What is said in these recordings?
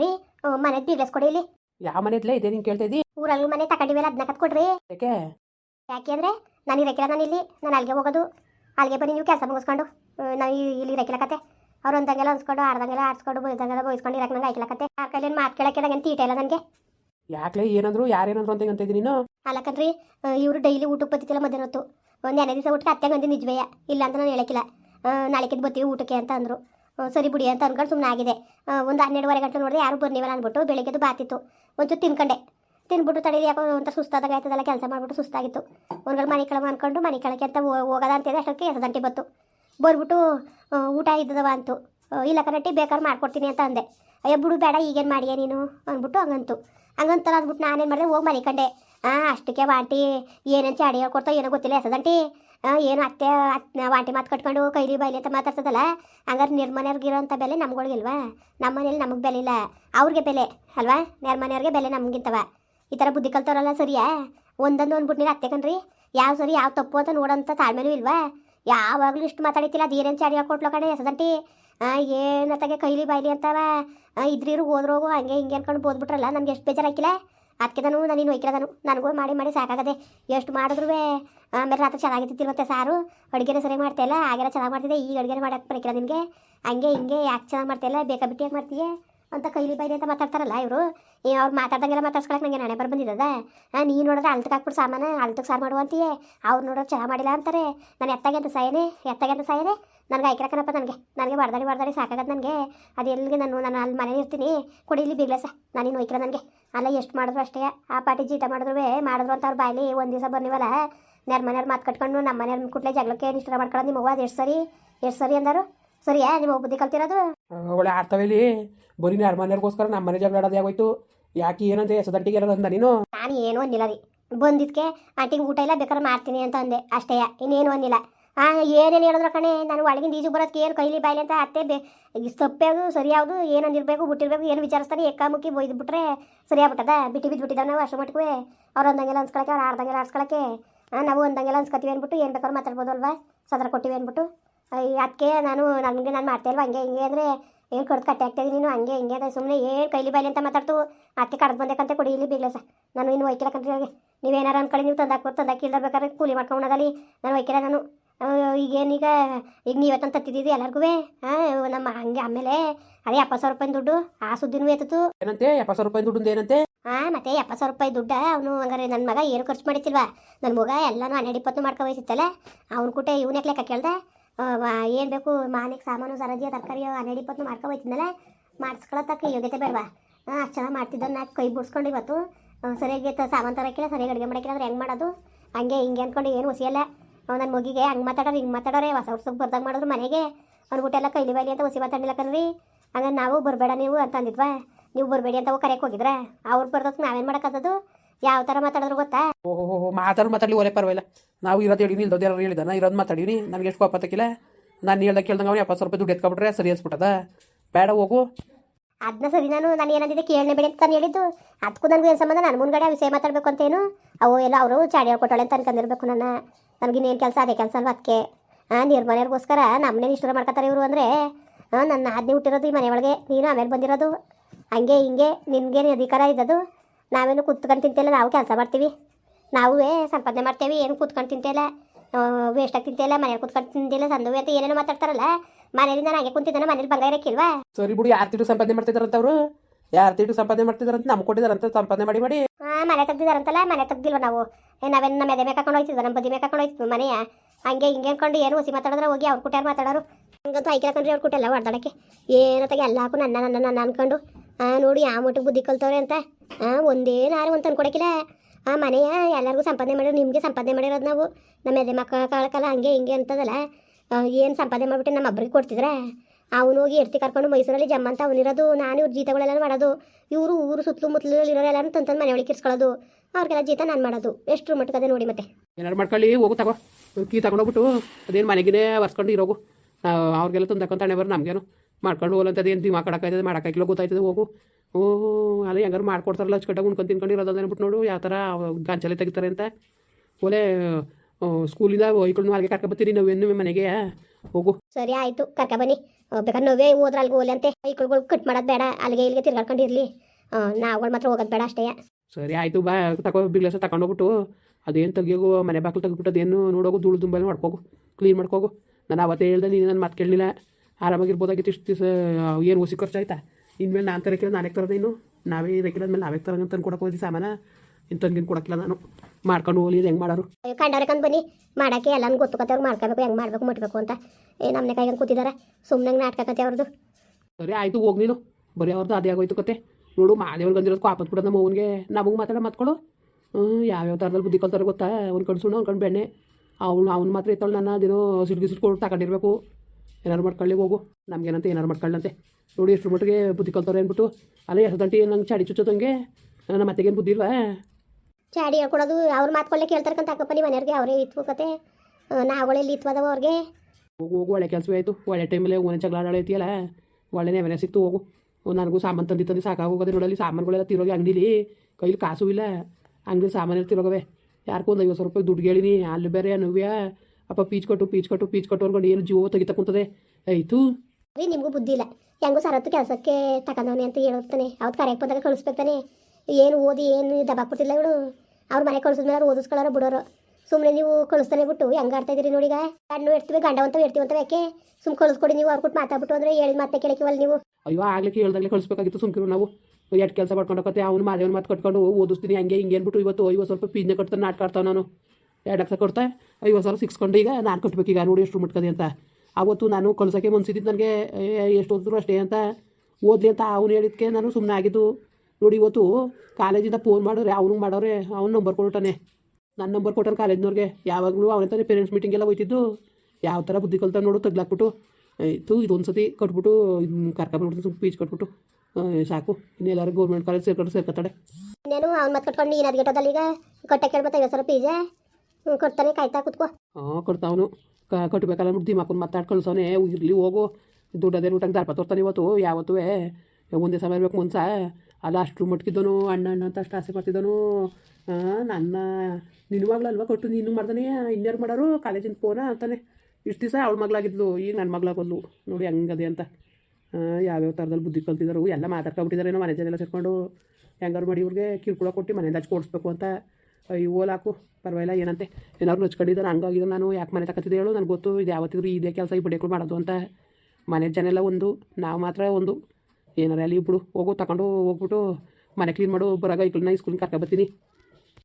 ರೀ ಮನೆ ಬೀಗಸ್ಕೊಡಿ ಇಲ್ಲಿ. ಯಾವ ಮನೆ ಇದ್ಲೇ ಇದೆ ನೀನು ಕೇಳ್ತಾ ಇದ್ದಿ ಊರಲ್ಲಿ ಮನೆ ತಗೊಂಡಿವೆಲ್ಲ ಅದನ್ನ ಕತ್ಕೊಡ್ರಿ ಯಾಕೆ? ಯಾಕೆ ಅಂದ್ರೆ ನಾನು ಇರಕ್ಕಿಲ್ಲ ನಾನು ಇಲ್ಲಿ ನಾನು ಅಲ್ಲಿಗೆ ಹೋಗೋದು. ಅಲ್ಲಿಗೆ ಬನ್ನಿ ನೀವು ಕೆಲಸ ಮುಗಿಸ್ಕೊಂಡು. ನಾವು ಇಲ್ಲಿ ಇರಕ್ಕಿಲ್ಲ ಕತೆ. ಅವ್ರು ಒಂದಂಗೆಲ್ಲ ಅನ್ಸ್ಕೊಂಡು ಆಡ್ದಂಗೆಲ್ಲ ಆಡ್ಸ್ಕೊಂಡು ಬೋಯ್ದಂಗೆಲ್ಲ ಬೈಸ್ಕೊಂಡು ಇರಕ್ಕೆ ನಂಗೆ ಕತೆ. ಆ ಕೈಲಿ ಮಾತು ಕೇಳಕ್ಕೆ ನಂಗೆ ತೀಟ ಇಲ್ಲ ನನಗೆ. ಯಾಕ್ಲೆ ಏನಂದ್ರು ಯಾರೇನಂದ್ರು ಅಂತ ಅಂತ ಇದ್ದೀನಿ ನೀನು? ಇವರು ಡೈಲಿ ಊಟಕ್ಕೆ ಬತ್ತಿಲ್ಲ ಮಧ್ಯಾಹ್ನ ಹೊತ್ತು. ಒಂದು ಎರಡನೇ ದಿವಸ ಊಟಕ್ಕೆ ಅತ್ತೆ ಬಂದಿ ನಿಜವೇ ಇಲ್ಲ ಅಂತ ನಾನು ಹೇಳಕ್ಕಿಲ್ಲ ನಾಳೆಕಿದ್ ಬತ್ತೀವಿ ಊಟಕ್ಕೆ ಅಂತ ಅಂದರು. ಸರಿ ಬಿಡಿ ಅಂತ ಅನ್ಕೊಂಡು ಸುಮ್ಮನೆ ಆಗಿದೆ. ಒಂದು ಹನ್ನೆರಡುವರೆ ಗಂಟೆ ನೋಡಿದ್ರೆ ಯಾರು ಬರ್ನಿವಲ್ಲ ಅಂದ್ಬಿಟ್ಟು ಬೆಳಿಗ್ಗೆದು ಬಾತಿತ್ತು. ಒಂಚೂರು ತಿನ್ಕೊಂಡೆ. ತಿನ್ಬಿಟ್ಟು ತಡೀರಿ, ಯಾಕೋ ಒಂಥರ ಸುಸ್ತಾದಾಗ ಆಯ್ತದಲ್ಲ, ಕೆಲಸ ಮಾಡ್ಬಿಟ್ಟು ಸುಸ್ತಾಗಿತ್ತು. ಒಂದ್ಗಳು ಮನೆ ಕೆಳಗೆ ಅಂದ್ಕೊಂಡು ಮನೆ ಕೆಳಗೆ ಅಂತ ಹೋಗೋದ ಅಂತಿದೆ ಅಷ್ಟಕ್ಕೆ ಎಸ್ ಗಂಟೆ ಬತ್ತು ಬರ್ಬಿಟ್ಟು ಊಟ ಇದ್ದದವ ಅಂತು. ಇಲ್ಲ ಕರೆಕ್ಟಿ ಬೇಕಾದ್ರೆ ಮಾಡ್ಕೊಡ್ತೀನಿ ಅಂತ ಅಂದೆ. ಅಯ್ಯೋ ಬಿಡು, ಬೇಡ, ಈಗೇನು ಮಾಡಿಯ ನೀನು? ಅಂದ್ಬಿಟ್ಟು ಹಂಗಂತು. ಹಂಗಂತಲ್ಲ ಅಂದ್ಬಿಟ್ಟು ನಾನೇನು ಮಾಡಿದೆ, ಹೋಗಿ ಮನೆ ಕಂಡೆ. ಹಾಂ ಅಷ್ಟಕ್ಕೆ ವಾಂಟಿ ಏನಂತ ಅಡಿಗೆ ಕೊಡ್ತಾ ಏನೋ ಗೊತ್ತಿಲ್ಲ ಎಸದಂಟಿ ಏನು ಅತ್ತೆ ವಾಂಟಿ ಮಾತು ಕಟ್ಕೊಂಡು ಕೈಲಿ ಬೈಲಿ ಅಂತ ಮಾತಾಡ್ತದಲ್ಲ ಹಂಗಾರೆ ನಿರ್ಮನೆಯವ್ರಿಗೆ ಅಂಥ ಬೆಲೆ ನಮ್ಗಳಿಗಿಲ್ವಾ ನಮ್ಮ ಮನೇಲಿ ನಮಗೆ ಬೆಲೆ ಇಲ್ಲ. ಅವ್ರಿಗೆ ಬೆಲೆ, ಅಲ್ವಾ? ನಿರ್ಮನೆಯವ್ರಿಗೆ ಬೆಲೆ ನಮಗಿಂತವ. ಈ ಥರ ಬುದ್ಧಿ ಕಲ್ತವ್ರಲ್ಲ ಸರಿಯಾ? ಒಂದೊಂದು ಅಂದ್ಬಿಟ್ಟು ನೀವು ಅತ್ತೆ ಕಣ್ರಿ. ಯಾವ ಸರಿ ಯಾವ ತಪ್ಪು ಅಂತ ನೋಡೋಂಥ ತಾಳ್ಮೆನೂ ಇಲ್ವಾ? ಯಾವಾಗಲೂ ಇಷ್ಟು ಮಾತಾಡಿತಿಲ್ಲ ಏನೇನು ಚಾಡಿ ಹಾಕೊಟ್ಲ ಕಡೆ ಎಸದಂಟಿ. ಏನತ್ತಾಗೆ ಕೈಲಿ ಬಾಯ್ಲಿ ಅಂತವ? ಇದ್ರಿರು ಹೋದ್ರೋಗು ಹಂಗೆ ಹಿಂಗೆ ಅನ್ಕೊಂಡು ಬೋದ್ಬಿಟ್ರಲ್ಲ ನಮ್ಗೆ ಎಷ್ಟು ಬೇಜಾರಾಕಿಲ್ಲ ಅದಕ್ಕೆ ನಾನು ಒಯ್ಕಿರೋದನು ನನಗೂ ಮಾಡಿ ಮಾಡಿ ಸಾಕಾಗದೆ ಎಷ್ಟು ಮಾಡಿದ್ರು ಆಮೇಲೆ ರಾತ್ರಿ ಚೆನ್ನಾಗಿತ್ತು ಮತ್ತೆ ಸಾರು? ಅಡುಗೆನ ಸರಿ ಮಾಡ್ತಾಯಿಲ್ಲ? ಆಗೆಲ್ಲ ಚೆನ್ನಾಗಿ ಮಾಡ್ತಿದ್ದೆ ಈಗ ಅಡುಗೆ ಮಾಡಕ್ಕೆ ಬರಕಿಲ್ಲ ನಿನಗೆ? ಹಂಗೆ ಹಿಂಗೆ ಯಾಕೆ ಚೆನ್ನಾಗಿ ಮಾಡ್ತಾಯಿಲ್ಲ? ಬೇಕಾ ಯಾಕೆ ಮಾಡ್ತೀಯ? ಅಂತ ಕೈಲಿ ಬೈಲಿ ಅಂತ ಮಾತಾಡ್ತಾರಲ್ಲ ಇವರು? ಅವ್ರು ಮಾತಾಡ್ದಂಗೆಲ್ಲ ಮಾತಾಡ್ಸ್ಕೊಳಕ್ಕೆ ನನಗೆ ನಾಳೆ ಬರ್ ಬಂದಿದ್ದದ ಹಾಂ ನೀನು ನೋಡಿದ್ರೆ ಅಳ್ತಕ್ಕೆ ಹಾಕ್ಬಿಟ್ಟು ಸಾಮಾನು ಅಳ್ತಕ್ಕೆ ಸಾರು ಮಾಡುವಂತೀಯೇ ಅವ್ರು ನೋಡೋರು ಚಹಾ ಮಾಡಿಲ್ಲ ಅಂತಾರೆ. ನಾನು ಎತ್ತಾಗೆ ಅಂತ ಸಾಯನೆ, ಎತ್ತಾಗೆ ಅಂತ ಸಾಯನೆ. ನನಗೆ ಐಕ್ರಕನಪ್ಪ ನನಗೆ. ನನಗೆ ಬರ್ದಾಡಿ ಬರ್ದಾಡಿ ಸಾಕಾಗದ ನನಗೆ. ಅದು ಎಲ್ಲಿಗೆ ನಾನು ನಾನು ಅಲ್ಲಿ ಮನೇಲಿ ಇರ್ತೀನಿ. ಕೊಡಿ ಇಲ್ಲಿ ಬಿಗ್ಲಸ ನಾನಿನ್ನು ಒಯ್ಕ್ರ ನನಗೆ. ಅಲ್ಲ, ಎಷ್ಟು ಮಾಡಿದ್ರು ಅಷ್ಟೇ. ಆ ಪಾಟಿ ಜೀಟ ಮಾಡಿದ್ರು ಮಾಡಿದ್ರು ಅಂತ ಅವ್ರ ಬಾಯಲ್ಲಿ ಒಂದು ದಿವಸ ಬರ್ನಿವಲ್ಲ ನೆರ ಮನೆಯವ್ರು ಮಾತು ಕಟ್ಕೊಂಡು ನಮ್ಮ ಮನೆಯವ್ರ ಕುಟ್ಲೆ ಜಗಳಕ್ಕೆ ನಿಷ್ಠ ಮಾಡ್ಕೊಳ್ಳೋದು ನಿಮ್ಮ ಅವ್ವ ಎಷ್ಟು ಸರಿ? ಎಷ್ಟು ಸರಿ ಅಂದರು? ಸರಿಯಾ ನಿಮ್ಮ ಬುದ್ಧಿ ಕಲ್ತಿರೋದು? ಒಳ್ಳೆ ಆಡ್ತಾವೆ ಇಲ್ಲಿ. ಬರೀ ಯಾರ ಮನೆಯವ್ರಿಗೋಸ್ಕರ ನಮ್ಮ ಮನೆ ಜಗಳ ಆಡೋದು ಯಾಕೆ ಏನಂತ ಎಸದಂಟಿಗೆ ಇರೋದು ನೀನು? ನಾನು ಏನು ಅಂದಿಲ್ಲ ರೀ. ಬಂದಿದ್ದಕ್ಕೆ ಆಂಟಿಗೆ ಊಟ ಇಲ್ಲ, ಬೇಕಾದ್ರೆ ಮಾಡ್ತೀನಿ ಅಂತ ಅಂದೆ. ಅಷ್ಟೇ, ಇನ್ನೇನು ಅಂದಿಲ್ಲ. ಆ, ಏನೇನು ಹೇಳಿದ್ರು ಕಣೆ? ನಾನು ಒಳಗಿಂದ ಈಜು ಬರೋದಕ್ಕೆ ಏನು ಕೈಲಿ ಬಾಯಿಲಿ ಅಂತ ಅತ್ತೆ ಬೇ ಈ ತಪ್ಪೇದು ಸರಿಯಾವುದು, ಏನು ಅಂದಿರಬೇಕು, ಬಿಟ್ಟಿರಬೇಕು, ಏನು ವಿಚಾರಿಸ್ತಾರೆ ಎಕ್ಕಾಮುಕ್ಕಿ ಬೊಯ್ದು ಬಿಟ್ರೆ ಸರಿಯಾಗ್ಬಿಟ್ಟದ? ಬಿಟ್ಟು ಬಿದ್ದು ಬಿಟ್ಟಿದ್ದಾವೆ ನಾವು ಅಷ್ಟು ಮಟ್ಟಿಗೆ. ಅವ್ರು ಅಂದಂಗೆಲ್ಲ ಅನ್ಸ್ಕೊಳಕ್ಕೆ, ಅವ್ರು ಆರ್ದಂಗೆಲ್ಲ ಆಡ್ಸ್ಕೊಳಕ್ಕೆ. ನಾವು ಒಂದಂಗೆಲ್ಲ ಅನ್ಸ್ಕೊತೀವಿ ಅಂದ್ಬಿಟ್ಟು ಏನು ಬೇಕಾದ್ರೂ ಮಾತಾಡ್ಬೋದು ಅಲ್ವಾ ಸದರ ಕೊಟ್ಟಿವಿ ಅಂದ್ಬಿಟ್ಟು. ಅದಕ್ಕೆ ನಾನು ನನಗೆ ನಾನು ಮಾಡ್ತಾ ಇಲ್ವಾ? ಹಂಗೆ, ಹಿಂಗೆ ಅಂದರೆ ಏನು ಕಡ್ದು ಕಟ್ಟೆ ಆಗ್ತಾ ನೀನು? ಹಂಗೆ ಹಿಂಗೆ ಅದ ಸುಮ್ಮನೆ ಏನು ಕೈಲಿ ಬಾಯ್ಲಿ ಅಂತ ಮಾತಾಡ್ತು? ಅಕ್ಕಿ ಕಡ್ದು ಬಂದೇಕಂತ ಕೊಡಿ ಇಲ್ಲಿ ಬೀಗ್ಲಸ ನಾನು ಇನ್ನು ಅವ್ರಿಗೆ. ನೀವೇನಾರು ಅನ್ಕೊಳ್ಳಿ ನೀವು ತಂದಾಕ್ಬೋದು ತಂದಾಕಿಲ್ಲ ಬೇಕಾದ್ರೆ ಕೂಲಿ ಮಾಡ್ಕೊಂಡದಲ್ಲಿ ನಾನು ಒಯ್ಕಿರ ನಾನು. ಈಗೇನೀಗ ಈಗ ನೀವತ್ತಂತ ತತ್ತಿದ್ದೀವಿ ಎಲ್ಲರಿಗೂ ಹಾಂ ನಮ್ಮ ಹಂಗೆ ಆಮೇಲೆ ಅದೇ ಎಪ್ಪತ್ತು ಸಾವಿರ ರೂಪಾಯಿ ದುಡ್ಡು ಆ ಸುದ್ದಿನೂ ಎತ್ತಿತು ಏನಂತೆ? ಎಪ್ಪತ್ತು ಸಾವಿರ ರೂಪಾಯಿ ದುಡ್ಡು ಏನಂತೆ? ಹಾಂ ಮತ್ತೆ ಎಪ್ಪತ್ತು ಸಾವಿರ ರೂಪಾಯಿ ದುಡ್ಡ ಅವನು ಹಂಗಾರೆ ನನ್ನ ಮಗ ಏನು ಖರ್ಚು ಮಾಡಿತಿಲ್ವಾ ನನ್ನ ಮಗ ಎಲ್ಲನೂ ಹನ್ನೆರಡು ಇಪ್ಪತ್ತು ಮಾಡ್ಕೊ ಹೋಯ್ತಿತ್ತಲ್ಲ? ಅವ್ನ ಕೂಟೆ ಇವನೇ ಲೆಕ್ಕ ಕೇಳ್ದೆ? ಏನು ಬೇಕು? ಮಾನಿಗೆ ಸಾಮಾನು, ಸರದಿಯ ತರಕಾರಿ ಹನ್ನೆರಡು ಇಪ್ಪತ್ತು ಮಾಡ್ಕೊ ಹೋಯ್ತಿದ್ನಲ್ಲ ಮಾಡಿಸ್ಕೊಳತ್ತಕ್ಕ ಯೋಗ್ಯತೆ ಬೇಡವಾ? ಹಾಂ ಅಷ್ಟು ಚೆನ್ನಾಗಿ ಮಾಡ್ತಿದ್ದನ್ನ ಕೈ ಬಿಡ್ಸ್ಕೊಂಡು ಇವತ್ತು. ಸರಿಯಾಗಿ ಸಾಮಾನು ತರೋಕ್ಕಿಲ್ಲ ಸರಿಯಾಗಿ ಅಡುಗೆ ಮಾಡೋಕ್ಕಿಲ್ಲ ಅಂದ್ರೆ ಹೆಂಗೆ ಮಾಡೋದು? ಹಂಗೆ ಹಿಂಗೆ ಅಂದ್ಕೊಂಡು ಏನು ಹುಸಿಯಲ್ಲ ನನ್ನ ಮಗಿಗೆ ಹಂಗೆ ಮಾತಾಡೋರು, ಹಿಂಗೆ ಮಾತಾಡೋರೆ, ಹೊಸ ವರ್ಷಕ್ಕೆ ಬರ್ದಾಗ ಮಾಡಿದ್ರು ಮನೆಗೆ. ಅಂದ್ಬಿಟ್ಟೆಲ್ಲ ಕೈಲಿ ಬೈಲಿ ಅಂತ ಹುಸಿ ಮಾತಾಡಿಲ್ಲಕ್ಕನ್ರಿ ಕಣ್ರಿ. ಹಂಗಂದ್ರೆ ನಾವು ಬರಬೇಡ ನೀವು ಅಂತ ಅಂದಿದ್ವಾ? ನೀವು ಬರಬೇಡಿ ಅಂತ ಕರೆಯಕ್ಕೆ ಹೋಗಿದ್ರೆ? ಅವ್ರು ಬರ್ದಕ್ಕೆ ನಾವೇನು ಮಾಡೋಕ್ಕತ್ತದು ಯಾವ ಥರ ಮಾತಾಡಿದ್ರು ಗೊತ್ತಾ? ಓಹೋ ಮಾತಾಡ್ ಮಾತಾಡಲಿ ಒಲೆ ಪರವಾಗಿಲ್ಲ. ನಾವು ಇರೋದು ಹೇಳಿ ನಿಲ್ದೋದು ಯಾರು ಹೇಳಿದ? ನಾ ಇರೋದು ಮಾತಾಡೀನಿ ನನಗೆ ಎಷ್ಟು ಕೋಪ ತಕ್ಕಿಲ್ಲ ನಾನು ಹೇಳ್ದ ಕೇಳ್ದಂಗೆ ಅವ್ನು ಎಪ್ಪತ್ತು ರೂಪಾಯಿ ದುಡ್ಡು ಎತ್ಕೊಬಿಟ್ರೆ ಸರಿ ಅನ್ಸ್ಬಿಟ್ಟದ. ಬೇಡ ಹೋಗು. ಅದನ್ನ ಸರಿ ನಾನು ನಾನು ಏನಂದಿದ್ದೆ ಕೇಳನೆ ಬೇಡಿ ಅಂತ ನಾನು ಹೇಳಿದ್ದು. ಅದಕ್ಕೂ ನನಗೂ ಏನು ಸಂಬಂಧ? ನಾನು ಮುಂದ್ಗಡೆ ವಿಷಯ ಮಾತಾಡಬೇಕು ಅಂತೇನು? ಅವು ಎಲ್ಲ ಅವರು ಚಾಡಿ ಹೇಳ್ಕೊಟ್ಟಾಳೆ ಅಂತ ಅನ್ಕೊಂಡಿರ್ಬೇಕು ನನ್ನ. ನನಗಿನ್ನೇನು ಕೆಲಸ ಅದೇ ಕೆಲಸ ಅಲ್ವಾ ಅದಕ್ಕೆ ಹಾಂ ನಿರ್ಮನೆಯವ್ರಿಗೋಸ್ಕರ ನಮ್ಮನೆ ನಿಷ್ಠುರ ಮಾಡ್ಕೊತಾರೆ ಇವರು ಅಂದರೆ? ಹಾಂ ನನ್ನ ಆಜ್ಞೆ ಹುಟ್ಟಿರೋದು ಈ ಮನೆ ಒಳಗೆ. ನೀನು ಆಮೇಲೆ ಬಂದಿರೋದು. ಹಂಗೆ ಹಿಂಗೆ ನಿನ್ಗೇನು ಅಧಿಕಾರ ಇದ್ದದು ನಾವೇನು ಕೂತ್ಕೊಂಡು ತಿಂತಿಲ್ಲ ನಾವು ಕೆಲಸ ಮಾಡ್ತೀವಿ. ನಾವೇ ಸಂಪಾದನೆ ಮಾಡ್ತೇವೆ ಏನು ಕೂತ್ಕೊಂಡು ತಿಂತಿಲ್ಲ ವೇಸ್ಟಾಗಿ ತಿಂತಿಲ್ಲ ಮನೇಲಿ ಕೂತ್ಕೊಂಡು ತಿಂತಿಲ್ಲ ಸಂದುವೆ ಅಂತ ಏನೇನೋ ಮಾತಾಡ್ತಾರಲ್ಲ ಮನೇಲಿ ನಾನು ಹಂಗೆ ಕುಂತಿದ್ದಾನೆ ಮನೇಲಿ ಬಂಗಾರ ಇರಕ್ಕಿಲ್ವಾ ಸರಿ ಬಿಡು ಯಾರು ತಿಟ್ಟು ಸಂಪಾದನೆ ಮಾಡ್ತಿದಾರಂತ ಅವರು? ಯಾರು ತಿಟ್ಟು ಸಂಪಾದನೆ ಮಾಡ್ತಿದಾರಂತ ನಮ್ಗೆ ಕೊಟ್ಟಿದಾರಂತ ಸಂಪಾದನೆ ಮಾಡಿ ಮಾಡಿ. ಹಾಂ ಮನೆ ತೆಗ್ದಿದಾರಂತಲ್ಲ ಮನೆ ತೆಗ್ದಿಲ್ವ ನಾವು? ಏ ನಾವೇನು ನಮ್ಮ ಎದೆ ಮೇಲೆ ಕರ್ಕೊಂಡು ನಮ್ಮ ಬದಿ ಮೇಲೆ ಕರ್ಕೊಂಡು ಹೋಯ್ತಿದ್ವಿ ಮನೆಯ? ಹಂಗೆ ಹಿಂಗೆ ಅನ್ಕೊಂಡು ಏನು ಹುಸಿ ಮಾತಾಡಿದ್ರೆ ಹೋಗಿ ಅವ್ರು ಕುಟ್ಯಾರು ಮಾತಾಡೋರು. ಹಂಗಂತೂ ಐಕ್ಯಕೊಂಡ್ರಿ ಅವ್ರ ಕುಟ್ಟೆಲ್ಲ ಹೊಡೆದಾಡಕ್ಕೆ ಏನತ್ತಾಗ ಎಲ್ಲ ಹಾಕು ನನ್ನ ನನ್ನ ನನ್ನ ಅನ್ಕೊಂಡು. ನೋಡಿ, ಆ ಮಟ್ಟಿಗೆ ಬುದ್ಧಿ ಕಲ್ತವ್ರೆ ಅಂತ. ಆ ಒಂದೇನಾರು ಅಂತ ಅನ್ಕೊಡಕಿಲ್ಲ ಆ ಮನೆಯ ಎಲ್ಲರಿಗೂ ಸಂಪಾದನೆ ಮಾಡಿರೋ, ನಿಮಗೆ ಸಂಪಾದನೆ ಮಾಡಿರೋದು ನಾವು. ನಮ್ಮ ಎದೆ ಮಕ್ಕಳಕ್ಕಲ್ಲ ಹಂಗೆ ಹಿಂಗೆ ಅಂತದಲ್ಲ. ಏನು ಸಂಪಾದನೆ ಮಾಡಿಬಿಟ್ಟು ನಮ್ಮ ಒಬ್ರಿಗೆ ಕೊಡ್ತಿದ್ರೆ? ಅವನು ಹೋಗಿ ಎರ್ತಿ ಕರ್ಕೊಂಡು ಮೈಸೂರಲ್ಲಿ ಜಮ್ಮ ಅಂತ ಅವನಿರೋದು ನಾನು ಇವ್ರ ಜೀತಗಳೆಲ್ಲ ಮಾಡೋದು. ಇವರು ಊರು ಸುತ್ತಲೂ ಮುತ್ತಲೂ ಇರೋರೆಲ್ಲ ತಂತಂದು ಮನೆ ಒಳಗೆ ಕಿರ್ಸ್ಕೊಳ್ಳೋದು ಅವ್ರಿಗೆಲ್ಲ ಜೀತ ನಾನು ಮಾಡೋದು. ಎಷ್ಟು ಮಟ್ಟಕ್ಕೆ ಅದೇ ನೋಡಿ ಮತ್ತೆ. ಏನಾರು ಮಾಡ್ಕೊಳ್ಳಿ, ಹೋಗು ತಗೋ. ಕೀ ತಗೊಂಡೋಗ್ಬಿಟ್ಟು ಅದೇನು ಮನೆಗಿನೇ ಒರ್ಸ್ಕೊಂಡು ಇರೋಗು. ಅವ್ರಿಗೆಲ್ಲ ತಂದಕ್ಕಂತ ಬರೋ ನಮಗೇನು. ಮಾಡ್ಕೊಂಡು ಹೋಗಲಂತದ್ದು ಏನು ದಿಮಾಕ್ ಕಡಕಾಯ್ತದೆ ಮಾಡೋಕ್ಕಾಗಿಲ್ಲ ಗೊತ್ತಾಯ್ತದೆ ಹೋಗು. ಓ ಅಲ್ಲಿ ಹೆಂಗಾರು ಮಾಡ್ಕೊಡ್ತಾರಲ್ಲ ಅಚ್ಚುಕಟ್ಟಾಗಿ ಉಣ್ಕೊಂಡು ತಿನ್ಕೊಂಡು ಇರೋದು ಅಂದ್ಬಿಟ್ಟು ನೋಡು ಯಾವ ಥರ ಗಾಂಚಲೆ ತೆಗಿತಾರೆ ಅಂತ. ಒಲೆ ಸ್ಕೂಲಿಂದ ಒಯ್ಕೊಂಡು ಅಲ್ಲಿಗೆ ಕರ್ಕೊಬತ್ತೀರಿ ಏನು ಮನೆಗೆ. ಹೋಗು. ಸರಿ ಆಯಿತು ಕರ್ಕ ಬನ್ನಿ. ಬೇಕಾದ್ರೆ ನೋವೇ ಹೋದ್ರೆ ಅಲ್ಲಿಗೆ ಹೋಗ್ಲಿ ಅಂತೆ. ಸೈಕಲ್ಗಳು ಕಟ್ ಮಾಡೋದು ಬೇಡ ಅಲ್ಲಿಗೆ ಇಲ್ಲಿಗೆ ತಿರ್ಗಾಡ್ಕೊಂಡಿರ್ಲಿ ನಾವುಗಳು ಮಾತ್ರ ಹೋಗೋದು ಬೇಡ ಅಷ್ಟೇ. ಸರಿ ಆಯಿತು ಬಾ ತಗೋ ಬಿಗ್ಲಸ ತಗೊಂಡೋಗ್ಬಿಟ್ಟು ಅದೇನು ತೆಗಿಯೋಗು ಮನೆ ಬಾಗಿಲು ತೆಗೆದ್ಬಿಟ್ಟು ಅದೇನು ನೋಡೋಗು ಧೂಳು ದುಂಬಲ್ಲಿ ಮಾಡ್ಕೋಗು ಕ್ಲೀನ್ ಮಾಡ್ಕೋಗು. ನಾನು ಅವತ್ತೇ ಹೇಳ್ದೆ ನೀನು ನನ್ನ ಮಾತು ಕೇಳಲಿಲ್ಲ. ಆರಾಮಾಗಿರ್ಬೋದಾಗಿತ್ತು ಇಷ್ಟು ದಿವಸ ಏನು ಹೊಸಿ ಖರ್ಚು ಆಯ್ತಾ? ಇನ್ಮೇಲೆ ನಾನು ತರಕಿಲ್ಲ ನಾನೇ ತರೋದು ಇನ್ನು. ನಾವೇ ಇರಕ್ಕಿಲ್ಲ ಅಂದ್ಮೇಲೆ ನಾವೇ ತರಂಗ ತಂದು ಕೊಡಕ್ಕೆ ಹೋಗಿ ಸಾಮಾನ. ಇನ್ನು ತಂಗಿನ ಕೊಡಕ್ಕಿಲ್ಲ ನಾನು. ಮಾಡ್ಕೊಂಡು ಹೋಗ್ಲಿ ಇದು ಹೆಂಗೆ ಮಾಡೋರು? ಕಂಡವ್ರೆ ಕಂದು ಬನ್ನಿ. ಮಾಡೋಕ್ಕೆ ಎಲ್ಲನೂ ಗೊತ್ತು ಅವ್ರು ಮಾಡ್ಕೋಬೇಕು ಹೆಂಗೆ ಮಾಡಬೇಕು ಮುಟ್ಬೇಕು ಅಂತ. ಏ ನಮ್ಮನೆ ಕೈಗೆ ಕೂತಿದ್ದಾರೆ ಸುಮ್ಮನೆ ನಾಟಕ ಕತೆ ಅವ್ರದ್ದು ಸರಿ ಆಯಿತು ಹೋಗಿ ನೀನು. ಬರೀ ಅವ್ರದ್ದು ಅದೇ ಆಗೋಯ್ತು ಕತೆ. ನೋಡು ಮಾದೇವ್ರಿಗೆ ಬಂದಿರೋದು ಕಾಪತ್ ಬಿಡೋದು ನಮ್ಮ ಅವನಿಗೆ. ನಮಗೆ ಮಾತಾಡೋ ಮಾತ್ಕೊಡು. ಹ್ಞೂ ಯಾವ್ಯಾವ ಥರದಲ್ಲಿ ಬುದ್ಧಿ ಕಲ್ತಾರೆ ಗೊತ್ತಾ? ಒಂದು ಕಣ್ಣು ಸುಣ್ಣ ಒಂದು ಕಣ್ಣು ಬೆಣ್ಣೆ. ಅವ್ನು ಅವ್ನು ಮಾತ್ರ ಇತ್ತಳು ನನ್ನ ಅದೇನೋ ಸಿಡ್ಗಿ ಸಿಟ್ಕೊಂಡು ತಗೊಂಡಿರ್ಬೇಕು. ಏನಾರು ಮಾಡ್ಕೊಳ್ಳಿ ಹೋಗು. ನಮ್ಗೇನಂತ ಏನಾರು ಮಾಡ್ಕೊಳ್ಳಂತೆ. ನೋಡಿ ಎಷ್ಟು ಮಟ್ಟಿಗೆ ಬುದ್ಧಿ ಕಲ್ತವ್ರೆ ಅಂದ್ಬಿಟ್ಟು ಅಲ್ಲ ಎಷ್ಟು ಗಂಟೆ ನಂಗೆ ಚಾಡಿ ಚುಚ್ಚೋದಂಗೆ ನನ್ನ ಅತ್ತೆಗೇನು ಬುದ್ಧಿ ಇಲ್ವಾ? ಚಾಡಿ ಹೇಳ್ಕೊಡೋದು ಅವ್ರು ಮಾತ್ಕೊಳ್ಳೆ ಕೇಳ್ತಾರಕ್ಕಂತ ಅಕ್ಕಪ್ಪ ನಿಮ್ಮ ಮನೆಯವ್ರಿಗೆ ಅವರೇ ಇತ್ತು ಕತೆ. ನಾವುಗಳೆಲ್ಲಿ ಇತ್ವದವ ಅವ್ರಿಗೆ. ಹೋಗು ಹೋಗು ಒಳ್ಳೆ ಕೆಲಸವೇ ಆಯಿತು. ಒಳ್ಳೆ ಟೈಮಲ್ಲೇ ಓನೇ ಜಗಳ ಐತಿಯಲ್ಲ ಒಳ್ಳೆ ಮನೆ ಸಿಕ್ತು ಹೋಗು. ನನಗೂ ಸಾಮಾನು ತಂದು ತಂದು ಸಾಕಾಗೋಗದೆ ನೋಡಲ್ಲಿ ಸಾಮಾನುಗಳೆಲ್ಲ ತಿರೋಗಿ ಅಂಗಡೀಲಿ. ಕೈಲಿ ಕಾಸು ಇಲ್ಲ. ಅಂಗಡಿ ಸಾಮಾನು ತಿರೋಗವೆ. ಯಾರಿಗೂ ಒಂದು ಐವತ್ತು ಸಾವಿರ ರೂಪಾಯಿ ದುಡ್ಡು ಹೇಳಿನಿ ಅಲ್ಲಿ ಬೇರೆ ಅನುವ್ಯ ಅಪ್ಪ ಪೀಚ್ ಕೊಟ್ಟು ಪೀಚ್ ಕೊಟ್ಟು ಪೀಚ್ ಕೊಟ್ಟು ಅನ್ಕೊಂಡು ಏನು ಜೀವ ತೆಗಿತಾ ಕುಂತದೆ. ಆಯಿತು. ರೀ ನಿಮಗೂ ಬುದ್ಧಿ ಇಲ್ಲ. ಹೆಂಗೂ ಸರತ್ತು ಕೆಲಸಕ್ಕೆ ತಗೊಂಡವನಿ ಅಂತ ಹೇಳ್ತಾನೆ ಅವತ್ತು ಕರೆಕ್ಟ್ ಬಂದಾಗ ಕಳಿಸ್ಬೇಕಾನೆ ಏನು ಓದಿ ಏನು ಕೊಡ್ತಿಲ್ಲ ಇವಳು ಅವ್ರ ಮನೆ ಕಳ್ಸಿದ್ಮೇಲೆ ಅವ್ರು ಓದಿಸ್ಕೊಳ್ಳೋರು ಬಿಡೋರು. ಸುಮ್ಮನೆ ನೀವು ಕಳಿಸ್ತಾನೆ ಬಿಟ್ಟು ಹೆಂಗೆ ಆಡ್ತಾ ಇದ್ದೀರಿ ನೋಡಿಗ ಗಂಡು ಇರ್ತೀವಿ ಗಂಡವಂತ ಇರ್ತೀವಿ ಅಂತ ಯಾಕೆ? ಸುಮ್ ಕಳಿಸ್ಕೊಡಿ ನೀವು ಅವ್ರ ಕೊಟ್ಟು ಮಾತಾಡ್ಬಿಟ್ಟು ಅಂದ್ರೆ ಹೇಳಿದ ಮತ್ತೆ ಕೇಳಕ್ಕಿವಲ್ಲ ನೀವು. ಅಯ್ಯೋ ಆಗ್ಲಿಕ್ಕೆ ಹೇಳ್ದಾಗಲೇ ಕಳಿಸ್ಬೇಕಾಗಿತ್ತು ಸುಮ್ಕಿರು ನಾವು. ಎಷ್ಟು ಕೆಲಸ ಮಾಡ್ಕೊಂಡೋಗತ್ತೆ ಅವ್ನು ಮಾದೇವನ ಮಾತು ಕಟ್ಕೊಂಡು ಓದಿಸ್ತೀನಿ ಹಂಗೆ ಹಿಂಗೆ ಅಂದ್ಬಿಟ್ಟು ಇವತ್ತು ಇವತ್ತು ಸ್ವಲ್ಪ ಪೀಜ್ನ ಕಟ್ತಾನೆ ನಾಟಕ ಆಡ್ತಾವ ನಾನು. ಎರಡು ಲಕ್ಷ ಕೊಡ್ತಾ. ಐವತ್ತು ಸಾವಿರ ಸಿಕ್ಸ್ಕೊಂಡು ಈಗ ನಾನು ಕಟ್ಬೇಕು. ಈಗ ನೋಡಿ ಎಷ್ಟು ಮುಟ್ಕದೆ ಅಂತ. ಆವತ್ತು ನಾನು ಕಳ್ಸೋಕ್ಕೆ ಮನ್ಸಿದ್ದು ನನಗೆ ಎಷ್ಟು ಓದಿದ್ರು ಅಷ್ಟೇ ಅಂತ ಓದಲಿ ಅಂತ ಅವನು ಹೇಳಿದ್ಕೆ ನಾನು ಸುಮ್ಮನೆ ಆಗಿದ್ದು. ನೋಡಿ ಇವತ್ತು ಕಾಲೇಜಿಂದ ಫೋನ್ ಮಾಡೋರೆ ಅವನಿಗೆ ಮಾಡೋರೆ, ಅವ್ನ ನಂಬರ್ ಕೊಟ್ಟಾನೆ ನನ್ನ ನಂಬರ್ ಕೊಟ್ಟಾರೆ ಕಾಲೇಜ್ನವ್ರಿಗೆ. ಯಾವಾಗಲೂ ಅವನ ತಾನೇ ಪೇರೆಂಟ್ಸ್ ಮೀಟಿಂಗೆಲ್ಲ ಹೋಯ್ತಿದ್ದು. ಯಾವ ಥರ ಬುದ್ಧಿ ಕಲ್ತ ನೋಡು, ತಗ್ಲಾಕ್ಬಿಟ್ಟು. ಆಯಿತು ಇದೊಂದು ಸತಿ ಕಟ್ಬಿಟ್ಟು ಕರ್ಕೊಂಡ್ಬಿಡ್ತು ಸ್ವಲ್ಪ ಪೀಚ್ ಕಟ್ಬಿಟ್ಟು. ಸಾಕು. ಇನ್ನೆಲ್ಲರೂ ಗೌರ್ಮೆಂಟ್ ಕಾಲೇಜ್ ಸೇರ್ಕೊಂಡು ಸೇರ್ಕೊತಾಳೆ ನಾನು ಅವ್ನು ಮತ್ತೆ ಕಟ್ಕೊಂಡು ಏನಾದ್ರು ಈಗ ಕಟ್ಟೆ ಕೇಳ್ಬೇಕು ಐವತ್ತು ಸಾವಿರ ಪೀಜೆ ಕೊಡ್ತಾನೆ, ಕಾಯ್ತಾ ಕುತ್ಕೋ. ಹಾಂ ಕೊಡ್ತಾವನು ಕಟ್ಟಬೇಕಲ್ಲ ಬುದ್ಧಿ ಮಾಡ್ಕೊಂಡು ಮಾತಾಡಿ ಕಳ್ಸೋನೆ ಇರಲಿ, ಹೋಗು. ದುಡ್ಡು ಅದೇ ಊಟಕ್ಕೆ ದರ್ಪ ತೋರ್ತಾನೆ ಇವತ್ತು. ಯಾವತ್ತೂ ಒಂದೇ ಸಮಯ ಇರ್ಬೇಕು ಮುಂಚೆ ಅಲ್ಲ ಅಷ್ಟು ಮಟ್ಕಿದ್ದನು, ಅಣ್ಣ ಅಣ್ಣ ಅಂತ ಅಷ್ಟು ಆಸೆ ಪಡ್ತಿದ್ದನು. ನನ್ನ ನಿನ್ನ ಮಗಳಲ್ವ ಕೊಟ್ಟು, ನೀನು ಮಾಡ್ದಾನೆ, ಇನ್ಯಾರು ಮಾಡೋರು? ಕಾಲೇಜಿನ ಫೋನ ಅಂತಾನೆ. ಇಷ್ಟು ದಿವಸ ಅವಳ ಮಗಳಾಗಿದ್ಲು, ಈಗ ನನ್ನ ಮಗಳಾಗೋದ್ಲು ನೋಡಿ ಹಂಗದೆ ಅಂತ. ಯಾವ್ಯಾವ ಥರದಲ್ಲಿ ಬುದ್ಧಿ ಕಲ್ತಿದ್ರು, ಎಲ್ಲ ಮಾತಾಡ್ಕೊಂಡ್ಬಿಟ್ಟಿದ್ದಾರೆ ಏನೋ ಮನೆ ಜನ ಎಲ್ಲ ಸೇರ್ಕೊಂಡು. ಹೆಂಗಾರು ಮಾಡಿ ಇವ್ರಿಗೆ ಕಿರುಕುಳ ಕೊಟ್ಟು ಮನೆಯಿಂದ ಹಚ್ಚಿ ಕೊಡಿಸ್ಬೇಕು ಅಂತ. ಅಯ್ಯೋ ಓಲಾಕು ಪರವಾಗಿಲ್ಲ ಏನಂತೆ? ಏನಾದ್ರು ನಚ್ಕೊಂಡಿದ್ದಾರೆ? ಹಂಗಾಗಿದ್ದು ನಾನು ಯಾಕೆ ಮನೆ ತಕ್ಕಂತಿದ್ದೆ ಹೇಳು? ನನಗೆ ಗೊತ್ತು ಇದು ಯಾವತ್ತಿದ್ರು ಇದೇ ಕೆಲಸ ಈ ಬಡಿಗಳು ಮಾಡೋದು ಅಂತ. ಮನೆ ಜನ ಎಲ್ಲ ಒಂದು ನಾವು ಮಾತ್ರ ಒಂದು. ಏನಾರ ಅಲ್ಲಿ ಇಬ್ಬರು ಹೋಗು ತಗೊಂಡು ಹೋಗ್ಬಿಟ್ಟು ಮನೆ ಕ್ಲೀನ್ ಮಾಡು ಬರಾಗ ಇಕ್ಳನ್ನ ಸ್ಕೂಲಿಗೆ ಕರ್ಕೊಬತ್ತೀನಿ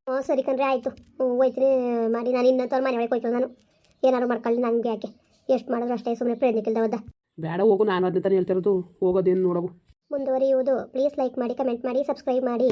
ಹ್ಞೂ ಸರಿ ಕಣ್ರಿ ಆಯಿತು. ಹೋಯ್ತೀನಿ ಮಾಡಿ ನಾನು ಇನ್ನೊಂದು ಮನೆ ಒಳಗೆ ಹೋಯ್ತು ನಾನು. ಏನಾದ್ರು ಮಾಡ್ಕೊಳ್ಳಿ ನನಗೆ ಯಾಕೆ. ಎಷ್ಟು ಮಾಡಿದ್ರು ಅಷ್ಟೇ ಸುಮ್ಮನೆ ಪ್ರಯತ್ನಕ್ಕಿಲ್ದವದ್ದ ಬೇಡ ಹೋಗು ನಾನು ಅದನ್ನ ಹೇಳ್ತಿರೋದು. ಹೋಗೋದೇನು ನೋಡೋಗು. ಮುಂದುವರಿಯುವುದು. ಪ್ಲೀಸ್ ಲೈಕ್ ಮಾಡಿ ಕಮೆಂಟ್ ಮಾಡಿ ಸಬ್ಸ್ಕ್ರೈಬ್ ಮಾಡಿ.